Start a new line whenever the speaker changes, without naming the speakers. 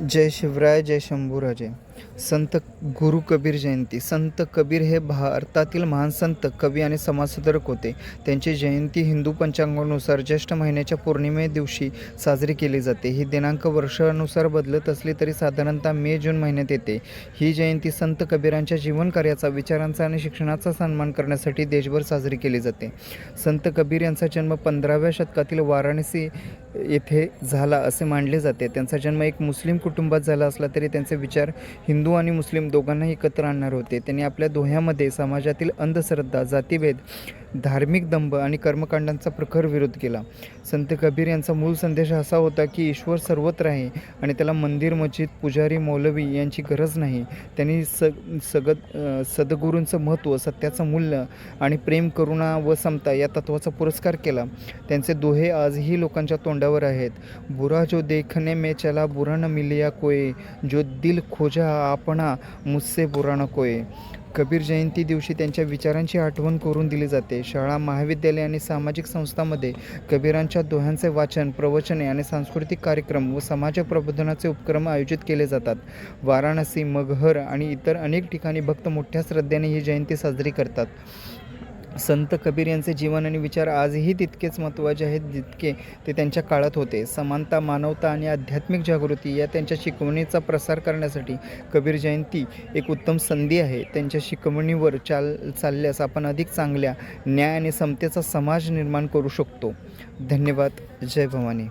जय शिवराय जय शंभूराजे संत गुरु कबीर जयंती. संत कबीर हे भारतातील महान संत कवी आणि समाजसुधारक होते. त्यांची जयंती हिंदू पंचांगानुसार ज्येष्ठ महिन्याच्या पौर्णिमे दिवशी साजरी केली जाते. ही दिनांक वर्षानुसार बदलत असली तरी साधारणतः मे जून महिन्यात येते. ही जयंती संत कबीरांच्या जीवनकार्याचा विचारांचा आणि शिक्षणाचा सन्मान करण्यासाठी देशभर साजरी केली जाते. संत कबीर यांचा जन्म पंधराव्या शतकातील वाराणसी येथे झाला असे मानले जाते. त्यांचा जन्म एक मुस्लिम कुटुंबात झाला असला तरी त्यांचे विचार हिंदू आणि मुस्लिम दोघांनाही एकत्र आणणार होते. त्यांनी आपल्या दोह्यामध्ये समाजातील अंधश्रद्धा जातीभेद धार्मिक दंभ आणि कर्मकांडांचा प्रखर विरोध केला. संत कबीर यांचा मूळ संदेश असा होता की ईश्वर सर्वत्र आहे आणि त्याला मंदिर मस्जिद पुजारी मौलवी यांची गरज नाही. त्यांनी स सगत सद्गुरूंचं महत्त्व सत्याचं मूल्य आणि प्रेम करुणा व समता या तत्वाचा पुरस्कार केला. त्यांचे दोहे आजही लोकांच्या तोंडावर आहेत. बुरा जो देखने में चला बुरा न मिलिया कोय जो दिल खोजा आपणा मुझसे बुरा न कोय कबीर जयंती दिवशी त्यांच्या विचारांची आठवण करून दिली जाते. शाळा महाविद्यालय आणि सामाजिक संस्थांमध्ये कबीरांच्या दोह्यांचे वाचन प्रवचने आणि सांस्कृतिक कार्यक्रम व समाज प्रबोधनाचे उपक्रम आयोजित केले जातात. वाराणसी मगहर आणि इतर अनेक ठिकाणी भक्त मोठ्या श्रद्धेने ही जयंती साजरी करतात. संत कबीर यांचे जीवन आणि विचार आजही तितकेच महत्त्वाचे आहेत जितके ते त्यांच्या काळात होते. समानता मानवता आणि आध्यात्मिक जागृती या त्यांच्या शिकवणीचा प्रसार करण्यासाठी कबीर जयंती एक उत्तम संधी आहे. त्यांच्या शिकवणीवर चाल चालल्यास आपण अधिक चांगल्या न्याय आणि समतेचा समाज निर्माण करू शकतो. धन्यवाद. जय भवानी.